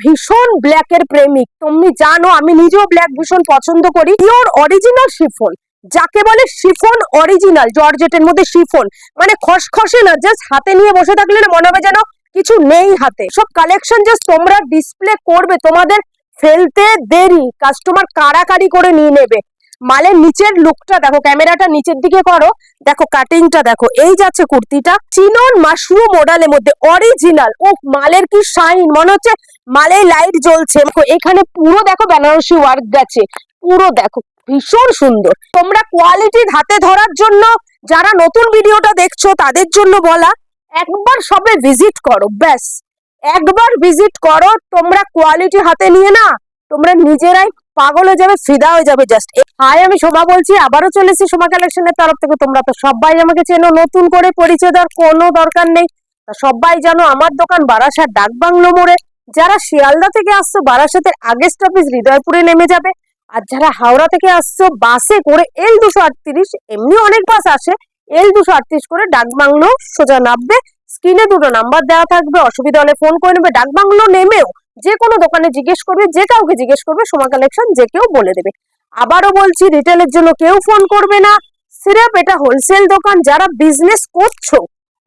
ভীষণ ব্ল্যাকের প্রেমিক। তুমি জানো, আমি নিজেও ব্ল্যাক ভীষণ পছন্দ করি। পিওর অরিজিনাল শিফন যাকে বলে শিফন অরিজিনাল জর্জেটের মধ্যে শিফন মানে খসখসে না জাস্ট হাতে নিয়ে বসে থাকলে না মনে হবে যেন কিছু নেই হাতে। সব কালেকশন জাস্ট তোমরা ডিসপ্লে করবে, তোমাদের ফেলতে দেরি। কাস্টমার কাড়াকাড়ি করে নিয়ে নেবে। মালের নিচের লুকটা দেখো, ক্যামেরাটা নিচের দিকে করো, দেখো কাটিংটা দেখো, এই যাচ্ছে কুর্তিটা। চিনন মাশরুম মডেলের মধ্যে অরিজিনাল ও মালের কি শাইন মনে হচ্ছে মালে লাইট জ্বলছে। এখানে পুরো দেখো বেনারসি ওয়ার্ক গেছে। পুরো দেখো, ভীষণ সুন্দর। তোমরা কোয়ালিটি হাতে ধরার জন্য, যারা নতুন ভিডিওটা দেখছ, তাদের জন্য বলা, একবার সবে ভিজিট করো, ব্যাস। একবার ভিজিট করো, তোমরা কোয়ালিটি হাতে নিয়ে না, তোমরা নিজেরাই পাগল হয়ে যাবে, ফিদা হয়ে যাবে জাস্ট হাই আমি শোভা বলছি, আবারও চলেছি সোমা কালেকশনের তরফ থেকে। তোমরা তো সবাই আমাকে চেনো, নতুন করে পরিচয় দেওয়ার কোনো দরকার নেই। সবাই জানো, আমার দোকান বারাসাত ডাক বাংলো মোড়ে। যারা শিয়ালদা থেকে আসছো, বারাসাতের আগের স্টপেজ হৃদয়পুরে নেমে যাবে। আর যারা হাওড়া থেকে আসছো, বাসে করে এল দুশো আটত্রিশ, এমনি অনেক বাস আসে, এল দুশো আটত্রিশ করে ডাক বাংলো সোজা নামবে। স্ক্রিনে দুটো নাম্বার দেওয়া থাকবে, অসুবিধা হলে ফোন করে নেবে। ডাক বাংলো নেমেও যে কোনো দোকানে জিজ্ঞেস করবে, যে কাউকে জিজ্ঞেস করবে, সোমা কালেকশন যে কেউ বলে দেবে। আবারও বলছি রিটেলের জন্য কেউ ফোন করবে না। সিরাপ এটা হোলসেল দোকান, যারা বিজনেস করছ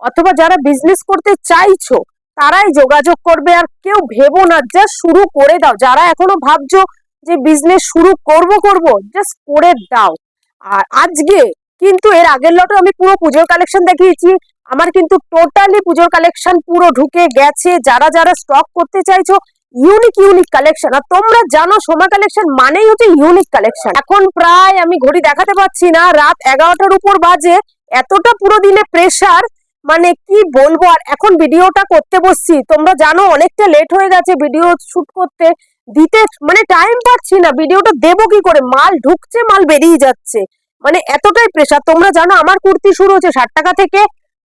অথবা যারা বিজনেস করতে চাইছো, তারাই যোগাযোগ করবে আর কেউ ভেবো না জাস্ট শুরু করে দাও। যারা এখনও ভাবছ যে বিজনেস শুরু করব করব জাস্ট করে দাও। আর আজকে কিন্তু এর আগের লটে আমি পুরো পুজোর কালেকশন দেখিয়েছি। আমার কিন্তু টোটালি পুজোর কালেকশন পুরো ঢুকে গেছে। যারা যারা স্টক করতে চাইছো ইউনিক ইউনিক কালেকশন আর তোমরা জানো সোমা কালেকশন মানেই হচ্ছে ইউনিক কালেকশন এখন প্রায় আমি ঘড়ি দেখাতে পাচ্ছি না, রাত এগারোটার উপর বাজে, এতটা পুরো দিনে প্রেশার মানে কি বলব? আর এখন ভিডিওটা করতে বসছি। তোমরা জানো, অনেকটা লেট হয়ে গেছে ভিডিও শুট করতে। দিতে মানে টাইম পাচ্ছি না। ভিডিওটা দেবো কি করে? মাল ঢুকছে, মাল বেরিয়ে যাচ্ছে। মানে এতটাই প্রেশার তোমরা জানো, আমার কুর্তি শুরু হচ্ছে ষাট টাকা থেকে,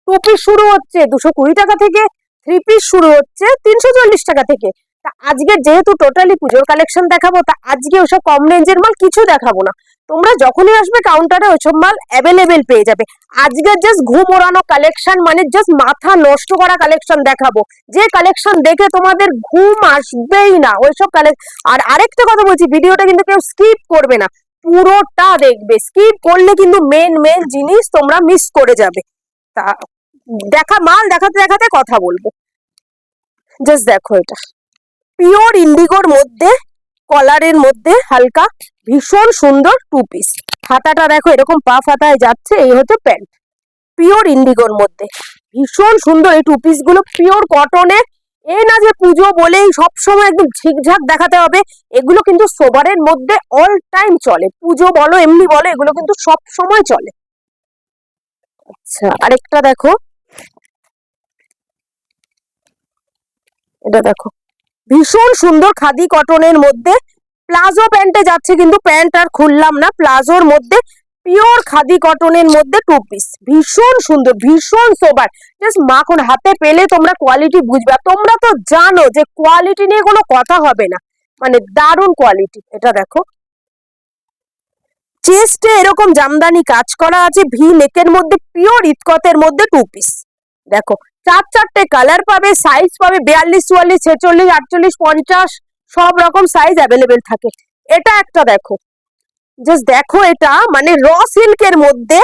টু পিস শুরু হচ্ছে দুশো কুড়ি টাকা থেকে থ্রি পিস শুরু হচ্ছে তিনশো চল্লিশ টাকা থেকে। তা আজকে যেহেতু টোটালি পুজোর কালেকশন দেখাবো, তা আজকে ওসব কম রেঞ্জের মাল কিছু দেখাবো না। তোমরা যখনই আসবে কাউন্টারে ওইসব মাল অ্যাভেলেবেল পেয়ে যাবে। আজকে জাস্ট ঘুম ওড়ানো কালেকশন মানে জাস্ট মাথা নষ্ট করা কালেকশন দেখাবো। যে কালেকশন দেখে তোমাদের ঘুম আসবেই না, ওইসব কালেকশন আর আরেকটা কথা বলছি, ভিডিওটা কিন্তু কেউ স্কিপ করবে না। পুরোটা দেখবে। স্কিপ করলে কিন্তু মেন মেন জিনিস তোমরা মিস করে যাবে। তা দেখা, মাল দেখাতে দেখাতে কথা বলব। জাস্ট দেখো এটা। পিওর ইন্ডিগোর মধ্যে, কলারের মধ্যে হালকা, ভীষণ সুন্দর টু পিস হাতাটা দেখো এরকম পা ফাতায় যাচ্ছে, এই হচ্ছে প্যান্ট পিওর ইন্ডিগোর মধ্যে। ভীষণ সুন্দর এই টু পিসগুলো। পিওর কটনের এই না যে পুজো বলেই সবসময় একদম ঝিকঝাক দেখাতে হবে, এগুলো কিন্তু সোবারের মধ্যে অল টাইম চলে। পুজো বলো, এমনি বলো, এগুলো কিন্তু সব সময় চলে। আচ্ছা আরেকটা দেখো। এটা দেখো। ভীষণ সুন্দর খাদি কটনের মধ্যে প্লাজো প্যান্টে যাচ্ছে কিন্তু প্যান্ট আর খুললাম না, প্লাজোর মধ্যে পিওর খাদি কটনের মধ্যে টু পিস ভীষণ সুন্দর, ভীষণ সোবার জাস্ট মাখন হাতে পেলে তোমরা কোয়ালিটি বুঝবে। তোমরা তো জানো যে কোয়ালিটি নিয়ে কোনো কথা হবে না। মানে দারুণ কোয়ালিটি এটা দেখো। চেস্টে এরকম জামদানি কাজ করা আছে ভি নেকের মধ্যে পিওর ইটকতের মধ্যে টু পিস দেখো চার চারটে কালার পাবে সাইজ পাবে বিয়াল্লিশ, চুয়াল্লিশ, ছেচল্লিশ, আটচল্লিশ, পঞ্চাশ, সব রকম সাইজ অ্যাভেলেবেল থাকে। এটা একটা দেখো। জাস্ট দেখো এটা মানে র সিল্কের মধ্যে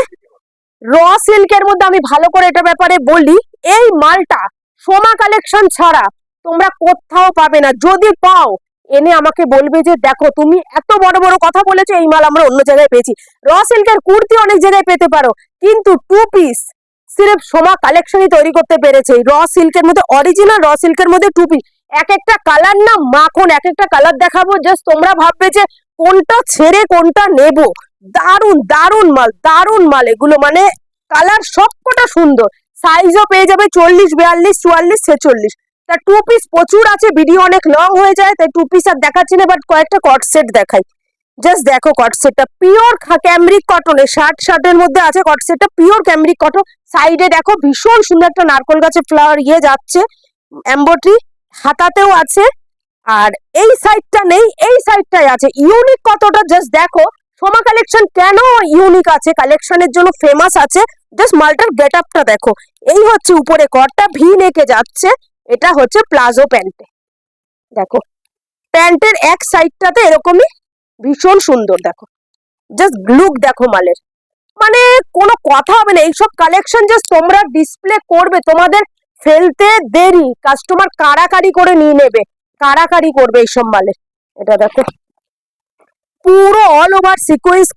র সিল্কের মধ্যে আমি ভালো করে এটা ব্যাপারে বলি, এই মালটা সোমা কালেকশন ছাড়া তোমরা কোথাও পাবে না। যদি পাও, এনে আমাকে বলবে যে, দেখো, তুমি এত বড় বড় কথা বলেছ, এই মাল আমরা অন্য জায়গায় পেয়েছি। র সিল্কের কুর্তি অনেক জায়গায় পেতে পারো, কিন্তু টু পিস সিরেফ সোমা কালেকশনই তৈরি করতে পেরেছে। র সিল্কের মধ্যে অরিজিনাল র সিল্কের মধ্যে টু পিস এক একটা কালার না মাখন, এক একটা কালার দেখাবো জাস্ট তোমরা ভাববে যে কোনটা ছেড়ে কোনটা নেব। দারুণ দারুণ মাল দারুণ মাল এগুলো মানে কালার সবকটা সুন্দর। সাইজও পেয়ে যাবে চল্লিশ, বিয়াল্লিশ, চুয়াল্লিশ, ছেচল্লিশ। তা টু পিস প্রচুর আছে ভিডিও অনেক লং হয়ে যায়, তাই টু পিস আর দেখাচ্ছি না বাট কয়েকটা কট সেট দেখাই। জাস্ট দেখো কট সেটটা পিওর ক্যামরিক কটনের শার্ট শার্টের মধ্যে আছে কট সেটটা পিওর ক্যামরিক কটন সাইডে দেখো ভীষণ সুন্দর একটা নারকল গাছের ফ্লাওয়ার ইয়ে যাচ্ছে। এম্বট্রি হাতাতেও আছে। আর এই সাইডটা নেই, এই সাইডটাই আছে। ইউনিক কতটা জাস্ট দেখো, সোমা কালেকশন কেন ইউনিক আছে? কালেকশনের জন্য ফেমাস আছে। জাস্ট মালটার গেট আপটা দেখো। এই হচ্ছে উপরে কটটা ভি নেকে যাচ্ছে। এটা হচ্ছে প্লাজো প্যান্টে। দেখো, প্যান্টের এক সাইডটাতে এরকমই ভীষণ সুন্দর, দেখো। জাস্ট লুক দেখো মালের। মানে কোনো কথা হবে না, এইসব কালেকশন জাস্ট তোমরা ডিসপ্লে করবে, তোমাদের ফেলতে দেরি। কাস্টমার কারাকারি করে নিয়ে নেবে কারাকারি করবে এইসব মালের। এটা দেখো। পুরো অল ওভার সিকোয়েন্স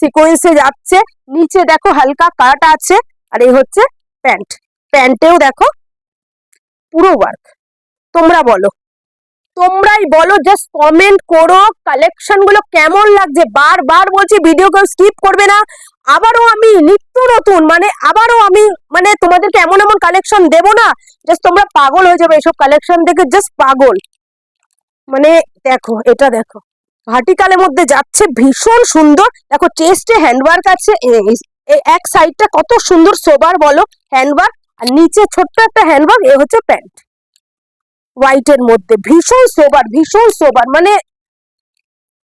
সিকোয়েন্সে যাচ্ছে। নিচে দেখো হালকা কাট আছে, আর এই হচ্ছে প্যান্ট। প্যান্টেও দেখো, পুরো ওয়ার্ক তোমরা বলো। তোমরাই বলো জাস্ট কমেন্ট করো কালেকশনগুলো কেমন লাগছে? বারবার বলছি ভিডিও কেউ স্কিপ করবে না। আবারও আমি নিত্য নতুন মানে আবারও আমি মানে তোমাদেরকে এমন এমন কালেকশন দেব না জাস্ট তোমরা পাগল হয়ে যাবে এসব কালেকশন দেখে জাস্ট পাগল। মানে দেখো, এটা দেখো। ভার্টিকালের মধ্যে যাচ্ছে, ভীষণ সুন্দর। দেখো চেস্টে হ্যান্ডওয়ার্ক আছে এক সাইডটা কত সুন্দর সোবার বলো হ্যান্ডওয়ার্ক আর নিচে ছোট্ট একটা হ্যান্ডওয়ার্ক এ হচ্ছে প্যান্ট হোয়াইটের মধ্যে। ভীষণ সোবার ভীষণ সোবার মানে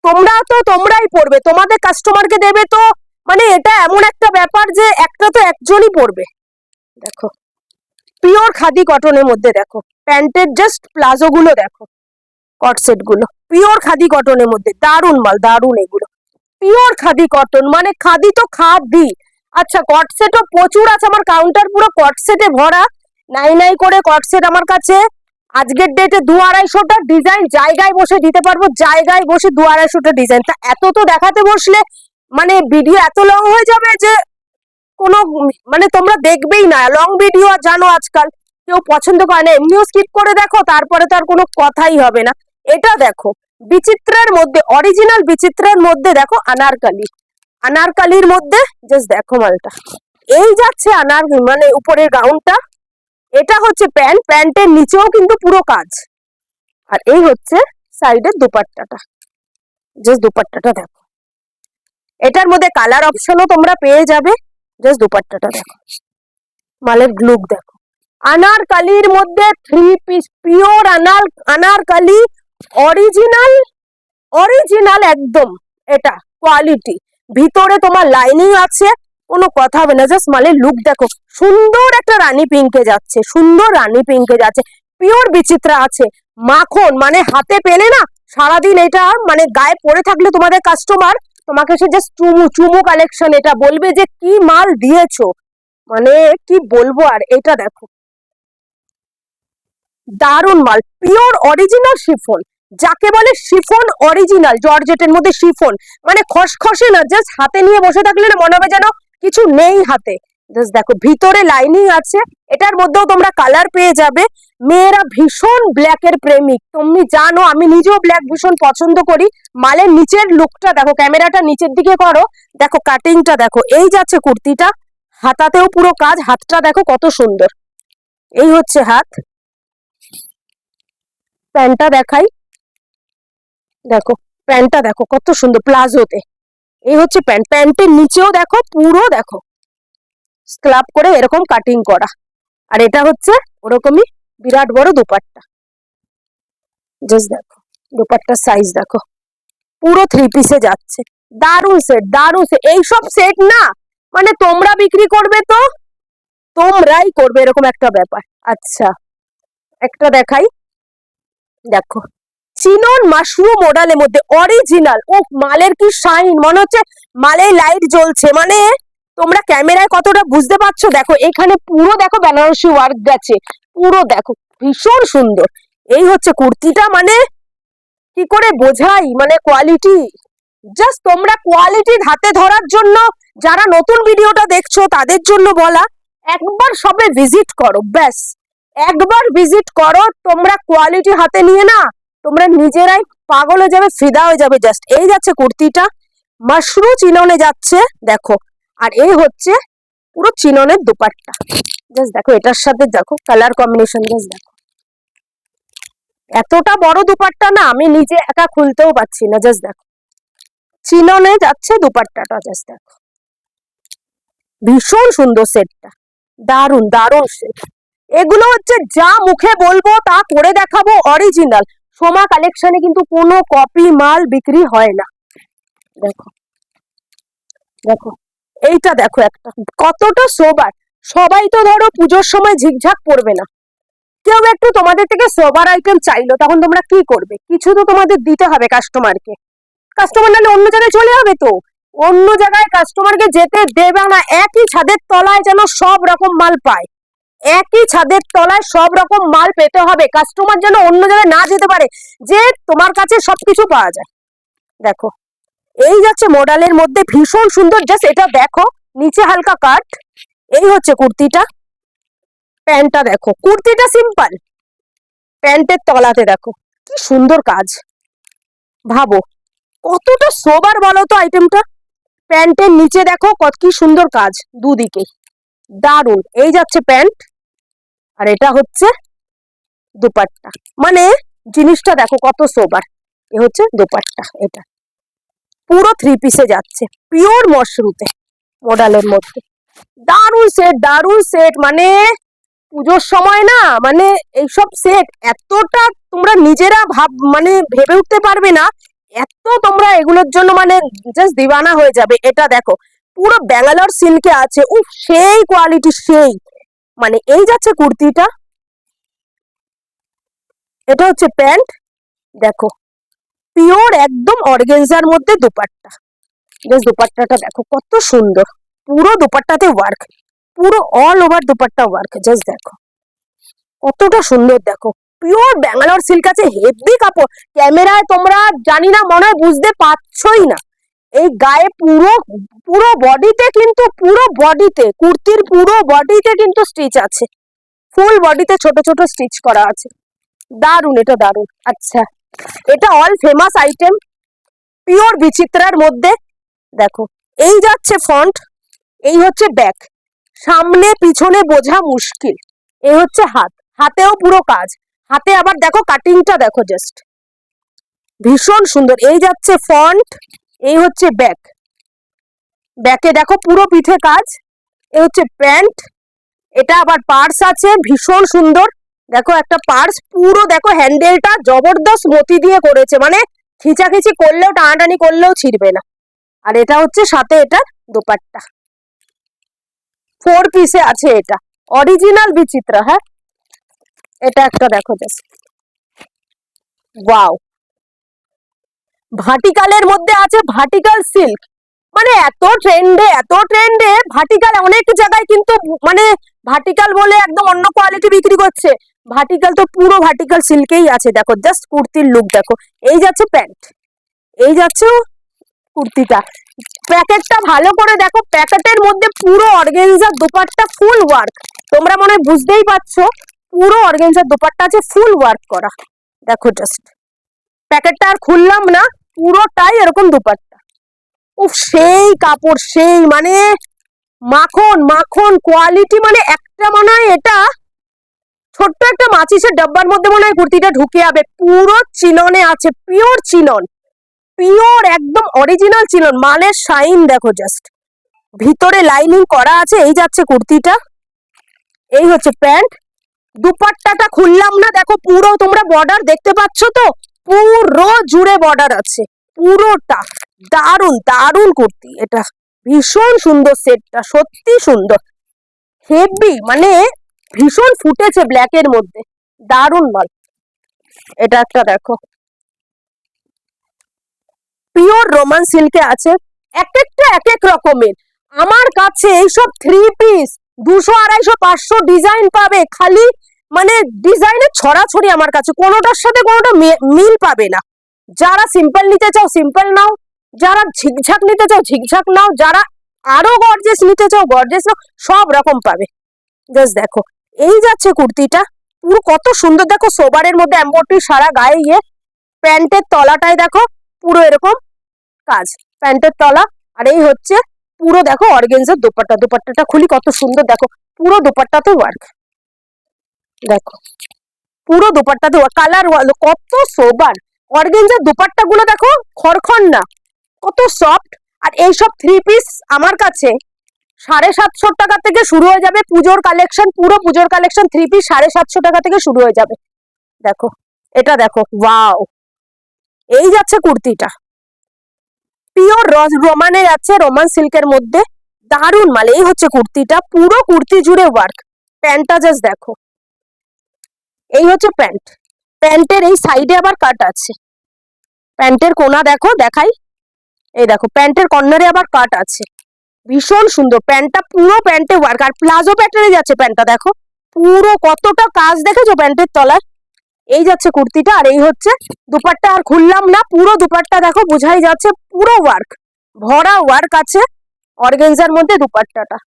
তোমরা তো তোমরাই পড়বে। তোমাদের কাস্টমারকে দেবে তো মানে এটা এমন একটা ব্যাপার যে একটা তো একজনই পড়বে। দেখো পিওর খাদি কটনের মধ্যে দেখো। প্যান্টের জাস্ট প্লাজো গুলো দেখো কটসেটগুলো পিওর খাদি কটনের মধ্যে। দারুণ মাল দারুণ এগুলো। পিওর খাদি কটন মানে খাদি তো খাদি। আচ্ছা কটসেটও প্রচুর আছে। আমার কাউন্টার পুরো কটসেটে ভরা। নাই নাই করে কটসেট আমার কাছে। আজকের ডেটে দু আড়াইশোটা ডিজাইন জায়গায় বসে দিতে পারব, জায়গায় বসে দু আড়াইশোটা ডিজাইন তা এত তো দেখাতে বসলে মানে ভিডিও এত লং হয়ে যাবে যে কোনো মানে তোমরা দেখবেই না। লং ভিডিও জানো আজকাল। কেউ পছন্দ করে না। এমনিও স্কিপ করে দেখো, তারপরে তো আর কোনো কথাই হবে না। এটা দেখো, বিচিত্রের মধ্যে অরিজিনাল বিচিত্রের মধ্যে দেখো আনারকালি। আনারকালির মধ্যে জাস্ট দেখো মালটা। এই যাচ্ছে আনার মানে উপরের গাউনটা এটা হচ্ছে প্যান্ট, প্যান্টের নিচেও কিন্তু পুরো কাজ। আর এই হচ্ছে সাইডের দুপাট্টাটা। জাস্ট দুপাট্টাটা দেখো। এটার মধ্যে কালার অপশনও তোমরা পেয়ে যাবে। জাস্ট দুপাট্টাটা দেখো। মালের গ্লুক দেখো। আনারকালির মধ্যে থ্রি পিস পিওর আনার, আনারকালি অরিজিনাল অরিজিনাল একদম এটা কোয়ালিটি ভিতরে তোমার লাইনিং আছে। কোনো কথা হবে না জাস্ট মালের লুক দেখো। সুন্দর একটা রানী পিঙ্কে যাচ্ছে, সুন্দর রানী পিঙ্কে যাচ্ছে পিওর বিচিত্রা আছে। মাখন মানে হাতে পেলে না, সারাদিন এটা মানে গায়ে পড়ে থাকলে তোমাদের কাস্টমার তোমাকে সে জাস্ট চুমু চুমু কালেকশন এটা বলবে যে কি মাল দিয়েছ। মানে কি বলব আর, এটা দেখো। দারুণ মাল পিওর অরিজিনাল শিফন যাকে বলে শিফন অরিজিনাল জর্জেটের মধ্যে শিফন মানে খসখসে না জাস্ট হাতে নিয়ে বসে থাকলে না মনে হবে যেন কিছু নেই হাতে। জাস্ট দেখো, ভিতরে লাইনিং আছে, এটার মধ্যেও তোমরা কালার পেয়ে যাবে। মেয়েরা ভীষণ ব্ল্যাকের প্রেমিক। তুমি জানো, আমি নিজেও ব্ল্যাক ভীষণ পছন্দ করি। মালের নিচের লুকটা দেখো ক্যামেরাটা নিচের দিকে করো। দেখো কাটিংটা দেখো, এই যাচ্ছে কুর্তিটা। হাতাতেও পুরো কাজ, হাতটা দেখো কত সুন্দর। এই হচ্ছে হাত। প্যান্টটা দেখাই। দেখো, প্যান্টটা দেখো কত সুন্দর, প্লাজোতে। এই হচ্ছে প্যান্ট প্যান্টের নিচেও দেখো পুরো দেখো। স্ক্লাব করে এরকম কাটিং করা। আর এটা হচ্ছে ওরকমই বিরাট বড় দুপাট্টা। জাস্ট দেখো, দুপাট্টার সাইজ দেখো। পুরো থ্রি পিসে যাচ্ছে। দারুণ সেট দারুণ সেট এইসব সেট না মানে তোমরা বিক্রি করবে তো, তোমরাই করবে, এরকম একটা ব্যাপার। আচ্ছা একটা দেখাই। দেখো। চিনন মাশরুম মডেলের মধ্যে অরিজিনাল ও মালের কি শাইন মনে হচ্ছে মালের লাইট জ্বলছে। মানে তোমরা ক্যামেরায় কতটা বুঝতে পারছ? দেখো, এখানে পুরো দেখো বেনারসি ওয়ার্ক গেছে। পুরো দেখো, ভীষণ সুন্দর। এই হচ্ছে কুর্তিটা মানে কি করে বোঝাই? মানে কোয়ালিটি জাস্ট তোমরা কোয়ালিটি হাতে ধরার জন্য, যারা নতুন ভিডিওটা দেখছ, তাদের জন্য বলা, একবার সবে ভিজিট করো, ব্যাস। একবার ভিজিট করো, তোমরা কোয়ালিটি হাতে নিয়ে না তোমরা নিজেরাই পাগল হয়ে যাবে, ফিদা হয়ে যাবে জাস্ট এই যাচ্ছে কুর্তিটা মাশরু চিননে যাচ্ছে, দেখো। আর এই হচ্ছে পুরো চিননের দুপাট্টা। জাস্ট দেখো, এটার সাথে দেখো কালার কম্বিনেশন জাস্ট দেখো। এতটা বড় দুপাট্টা না, আমি নিজে একা খুলতেও পাচ্ছি না জাস্ট দেখো। চিননে যাচ্ছে দুপাট্টাটা জাস্ট দেখো। ভীষণ সুন্দর সেটটা দারুণ দারুণ সেট এগুলো হচ্ছে যা মুখে বলব, তা করে দেখাবো অরিজিনাল সোমা কালেকশনে কিন্তু কোনো কপি মাল বিক্রি হয় না। দেখো দেখো, এইটা দেখো একটা, কতটা সোবার সবাই তো ধরো পুজোর সময় ঝিকঝাক পড়বে না। কেউ একটু তোমাদের থেকে সোবার আইটেম চাইলো, তখন তোমরা কি করবে? কিছু তো তোমাদের দিতে হবে কাস্টমারকে কাস্টমার নাহলে অন্য জায়গায় চলে যাবে তো। অন্য জায়গায় কাস্টমারকে যেতে দেবে না, একই ছাদের তলায় যেন সব রকম মাল পায়। একই ছাদের তলায় সব রকম মাল পেতে হবে। কাস্টমার যেন অন্য জায়গায় না যেতে পারে, যে তোমার কাছে সবকিছু পাওয়া যায়। দেখো, এই যাচ্ছে মডেলের মধ্যে ভীষণ সুন্দর। জাস্ট এটা দেখো, নিচে হালকা কাট এই হচ্ছে কুর্তিটা। প্যান্টটা দেখো, কুর্তিটা সিম্পল প্যান্টের তলাতে দেখো, কি সুন্দর কাজ। ভাবো, কতটা সোবার বলো তো আইটেমটা প্যান্টের নিচে দেখো, কত কি সুন্দর কাজ, দুদিকে। দারুণ এই যাচ্ছে প্যান্ট, আর এটা হচ্ছে দুপাট্টা। মানে জিনিসটা দেখো কত সোবার। এ হচ্ছে দুপাট্টা, এটা। পুরো থ্রি পিসে যাচ্ছে। পিওর মশরুতে মডেলের মধ্যে। দারুণ সেট দারুণ সেট মানে পুজোর সময় না মানে এইসব সেট এতটা তোমরা নিজেরা ভাব মানে ভেবে উঠতে পারবে না, এত তোমরা এগুলোর জন্য মানে জাস্ট দিবানা হয়ে যাবে। এটা দেখো পুরো ব্যাঙ্গালোর সিল্কে আছে। উফ, সেই কোয়ালিটি সেই। মানে এই যাচ্ছে কুর্তিটা। এটা হচ্ছে প্যান্ট। দেখো, পিওর একদম অর্গেনজার মধ্যে দুপাট্টা। জাস্ট দুপাট্টাটা দেখো, কত সুন্দর। পুরো দুপাট্টাতে ওয়ার্ক পুরো all over dupatta work just দেখো। কতটা সুন্দর, দেখো। পিওর ব্যাঙ্গালোর সিল্ক আছে হেভি কাপড়। ক্যামেরায় তোমরা জানি না, মনে হয় বুঝতে পারছোই না। এই গায়ে পুরো পুরো বডিতে কিন্তু, পুরো বডিতে কুর্তির পুরো বডিতে কিন্তু স্টিচ আছে। ফুল বডিতে ছোট ছোট স্টিচ করা আছে। দারুণ এটা দারুণ আচ্ছা এটা অল ফেমাস আইটেম পিওর বিচিত্রার মধ্যে, দেখো, এই যাচ্ছে ফন্ট এই হচ্ছে ব্যাক সামনে, পিছনে বোঝা মুশকিল। এই হচ্ছে হাত। হাতেও পুরো কাজ। হাতে আবার দেখো কাটিংটা দেখো জাস্ট ভীষণ সুন্দর। এই যাচ্ছে ফন্ট এই হচ্ছে ব্যাক ব্যাকে দেখো পুরো পিঠে কাজ। এই হচ্ছে প্যান্ট। এটা আবার পার্স আছে, ভীষণ সুন্দর। দেখো একটা পার্স, পুরো দেখো হ্যান্ডেলটা জবরদস্ত মতি দিয়ে করেছে। মানে খিচাখিচি করলেও, টানাটানি করলেও ছিঁড়বে না। আর এটা হচ্ছে সাথে এটা দোপাট্টা। ফোর পিসে আছে এটা। অরিজিনাল বিচিত্রা হ্যাঁ? এটা একটা দেখো, জাস্ট। ওয়াও ভাটিকালের মধ্যে আছে ভাটিকাল সিল্ক। মানে এত ট্রেন্ডে এত ট্রেন্ডে ভাটিকাল অনেক জায়গায় কিন্তু মানে ভাটিকাল বলে একদম অন্য কোয়ালিটি বিক্রি করছে। ভাটিকাল তো পুরো ভাটিকাল সিল্কেই আছে, দেখো জাস্ট কুর্তির লুক দেখো। এই যাচ্ছে প্যান্ট, এই যাচ্ছে কুর্তিটা। প্যাকেটটা ভালো করে দেখো, প্যাকেটের মধ্যে পুরো অর্গেনজার দুপাট্টা ফুল ওয়ার্ক তোমরা মনে হয় বুঝতেই পারছ, পুরো অর্গেনজার দুপাট্টা আছে ফুল ওয়ার্ক করা। দেখো জাস্ট প্যাকেটটা আর খুললাম না, পুরোটাই এরকম দুপাট্টা। উফ, সেই কাপড়, সেই মানে মাখন মাখন কোয়ালিটি মানে একটা মনে হয় এটা ছোট্ট একটা মাচিসের ডাব্বার মধ্যে মনে হয় কুর্তিটা ঢুকে যাবে। পুরো চিলনে আছে পিওর চিলন। পিওর একদম অরিজিনাল চিলন। মালের শাইন দেখো জাস্ট ভিতরে লাইনিং করা আছে, এই যাচ্ছে কুর্তিটা। এই হচ্ছে প্যান্ট। দুপাট্টাটা খুললাম না, দেখো পুরো তোমরা বর্ডার দেখতে পাচ্ছ তো? পুরো জুড়ে বর্ডার আছে। পুরোটা। দারুণ দারুণ কুর্তি। এটা ভীষণ সুন্দর সেটটা সত্যি সুন্দর। হেভি মানে ভীষণ ফুটেছে ব্ল্যাকের মধ্যে। দারুণ মাল। এটা একটা দেখো। পিওর রোমান সিল্কে আছে। এক একটা এক এক রকমের। আমার কাছে এইসব থ্রি পিস দুশো, আড়াইশো, পাঁচশো ডিজাইন পাবে। খালি মানে ডিজাইনের ছড়াছড়ি আমার কাছে, কোনোটার সাথে কোনোটা মিল পাবে না। যারা সিম্পল নিতে চাও সিম্পল নাও। যারা ঝিকঝাক নিতে চাও, ঝিকঝাক নাও। যারা আরও গর্জেস নিতে চাও গর্জেস নাও, সব রকম পাবে। জাস্ট দেখো, এই যাচ্ছে কুর্তিটা। পুরো কত সুন্দর। দেখো সোবারের মধ্যে এম্বয়ডারি সারা গায়ে ইয়ে। প্যান্টের তলাটায় দেখো, পুরো এরকম কাজ। প্যান্টের তলা। আর এই হচ্ছে পুরো, দেখো অর্গেনজার দোপাট্টা। দোপাট্টাটা খুলি, কত সুন্দর। দেখো, পুরো দোপাট্টাতে ওয়ার্ক দেখো, পুরো দোপাট্টাতে কালার কত সোবার অর্গেনজার দোপাট্টা গুলো দেখো খড়খড় না কত সফট আর এইসব থ্রি পিস আমার কাছে সাড়ে সাতশো টাকা থেকে শুরু হয়ে যাবে পুজোর কালেকশন পুরো পুজোর কালেকশন থ্রি পিস সাড়ে সাতশো টাকা থেকে শুরু হয়ে যাবে। দেখো, এটা দেখো ওয়াও এই যাচ্ছে কুর্তিটা। পিওর রোমানের যাচ্ছে রোমান সিল্কের মধ্যে। দারুণ মাল, এই হচ্ছে কুর্তিটা, পুরো কুর্তি জুড়ে ওয়ার্ক প্যান্টটা জাস্ট দেখো। এই হচ্ছে প্যান্ট। প্যান্টের এই সাইডে আবার কাট আছে। প্যান্টের কোনা দেখো, দেখাই। এই দেখো, প্যান্টের কর্নারে আবার কাট আছে। ভীষণ সুন্দর। প্যান্টটা পুরো প্যান্টে ওয়ার্ক আর প্লাজো প্যাটার্নে যাচ্ছে প্যান্টটা, দেখো। পুরো কতটা কাজ দেখেছ প্যান্টের তলায়? এই যাচ্ছে কুর্তিটা, আর এই হচ্ছে দুপাট্টা, আর খুললাম না, পুরো দুপাট্টা দেখো, বোঝাই যাচ্ছে পুরো ওয়ার্ক ভরা ওয়ার্ক আছে অর্গেনজার মধ্যে দুপাট্টাটা।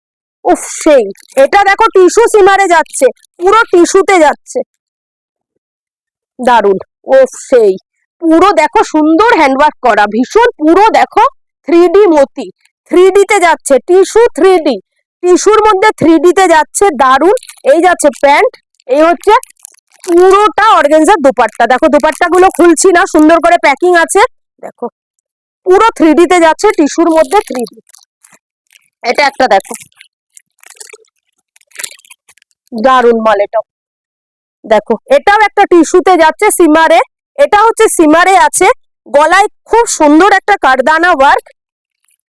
উফ, সেই। এটা দেখো টিস্যু সিমারে যাচ্ছে, পুরো টিস্যুতে যাচ্ছে। দারুণ ও সেই। পুরো দেখো সুন্দর হ্যান্ডওয়ার্ক করা। ভীষণ পুরো দেখো থ্রি ডি মতি। থ্রি তে যাচ্ছে। টিস্যু থ্রি ডি টিস্যুর মধ্যে থ্রি তে যাচ্ছে দারুণ। এই যাচ্ছে প্যান্ট এই হচ্ছে পুরোটা অর্গেনজার দুপাট্টা। দেখো দুপাট্টা গুলো খুলছি না, সুন্দর করে প্যাকিং আছে। দেখো, পুরো থ্রি তে যাচ্ছে টিস্যুর মধ্যে থ্রি ডি এটা একটা দেখো। দারুণ মাল এটা। দেখো, এটাও একটা টিস্যুতে যাচ্ছে সিমারে। এটা হচ্ছে সিমারে আছে। গলায় খুব সুন্দর একটা কারদানা ওয়ার্ক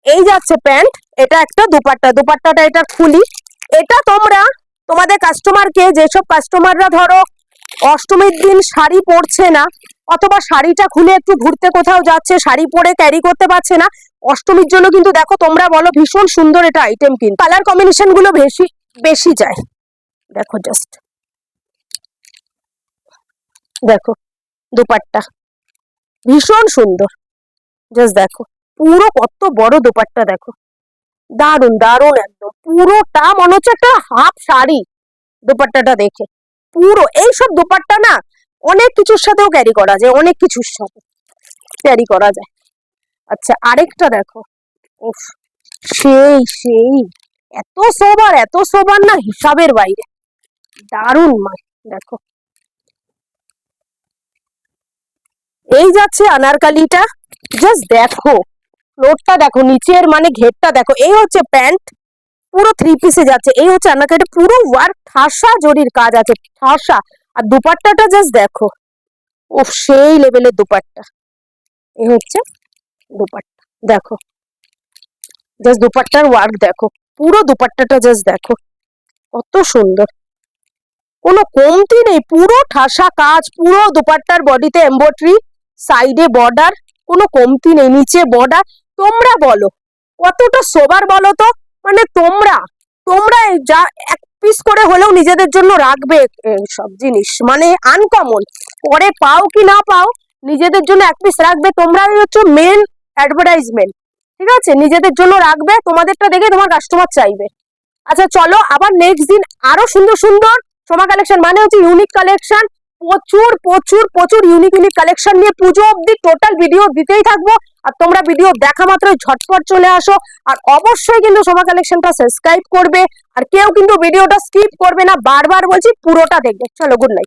এই যাচ্ছে প্যান্ট। এটা একটা দুপাট্টা। দুপাট্টাটা এটা খুলি। এটা তোমরা তোমাদের কাস্টমারকে যেসব কাস্টমাররা ধরো, অষ্টমীর দিন শাড়ি পরছে না, অথবা শাড়িটা খুলে একটু ঘুরতে কোথাও যাচ্ছে, শাড়ি পরে ক্যারি করতে পারছে না, অষ্টমীর জন্য কিন্তু দেখো, তোমরা বলো ভীষণ সুন্দর এটা আইটেম কিন্তু। কালার কম্বিনেশনগুলো বেশি বেশি যায়। দেখো জাস্ট দেখো, দুপাট্টা। ভীষণ সুন্দর। জাস্ট দেখো, পুরো কত বড় দুপাট্টা দেখো। দারুণ দারুণ একদম। পুরোটা মনে হচ্ছে একটা হাফ শাড়ি দুপাট্টাটা দেখে। পুরো, এইসব দুপাট্টা না অনেক কিছুর সাথেও ক্যারি করা যায়, অনেক কিছুর সাথে ক্যারি করা যায়। আচ্ছা আরেকটা দেখো। উফ, সেই সেই। এত সোবার এত সোবার না হিসাবের বাইরে। দারুণ মাল, দেখো। এই যাচ্ছে আনারকালিটা। জাস্ট দেখো ফ্লোরটা দেখো, নিচের মানে ঘেরটা দেখো। এই হচ্ছে প্যান্ট পুরো থ্রি পিসে যাচ্ছে। এই হচ্ছে আনারকালিটা, পুরো ওয়ার্ক ঠাসা জরির কাজ আছে, ঠাসা। আর দুপাট্টাটা জাস্ট দেখো। ও, সেই লেভেলের দুপাট্টা। এই হচ্ছে দুপাট্টা, দেখো। জাস্ট দুপাট্টার ওয়ার্ক দেখো। পুরো দুপাট্টাটা জাস্ট দেখো। কত সুন্দর। কোনো কমতি নেই, পুরো ঠাসা কাজ, পুরো দুপাট্টার বডিতে এমব্রয়ডারি সাইডে বর্ডার কোনো কমতি নেই, নিচে বর্ডার তোমরা বলো, কতটা সোবার বলো তো? মানে তোমরা তোমরা যা এক পিস করে হলেও নিজেদের জন্য রাখবে সব জিনিস মানে আনকমন পরে পাও কি না পাও, নিজেদের জন্য এক পিস রাখবে, তোমরা হচ্ছে মেন অ্যাডভার্টাইজমেন্ট ঠিক আছে? নিজেদের জন্য রাখবে, তোমাদেরটা দেখে তোমার কাস্টমার চাইবে। আচ্ছা চলো, আবার নেক্সট দিন আরও সুন্দর সুন্দর সোমা কালেকশন মানে হচ্ছে ইউনিক কালেকশন প্রচুর প্রচুর প্রচুর ইউনিক ইউনিক কালেকশন নিয়ে পুজো অব্দি টোটাল ভিডিও দিতেই থাকব। আর তোমরা ভিডিও দেখা মাত্রই ঝটপট চলে আসো। আর অবশ্যই কিন্তু সোমা কালেকশনটা সাবস্ক্রাইব করবে। আর কেউ কিন্তু ভিডিওটা স্কিপ করবে না। বারবার বলছি পুরোটা দেখবে। চলো গুড নাইট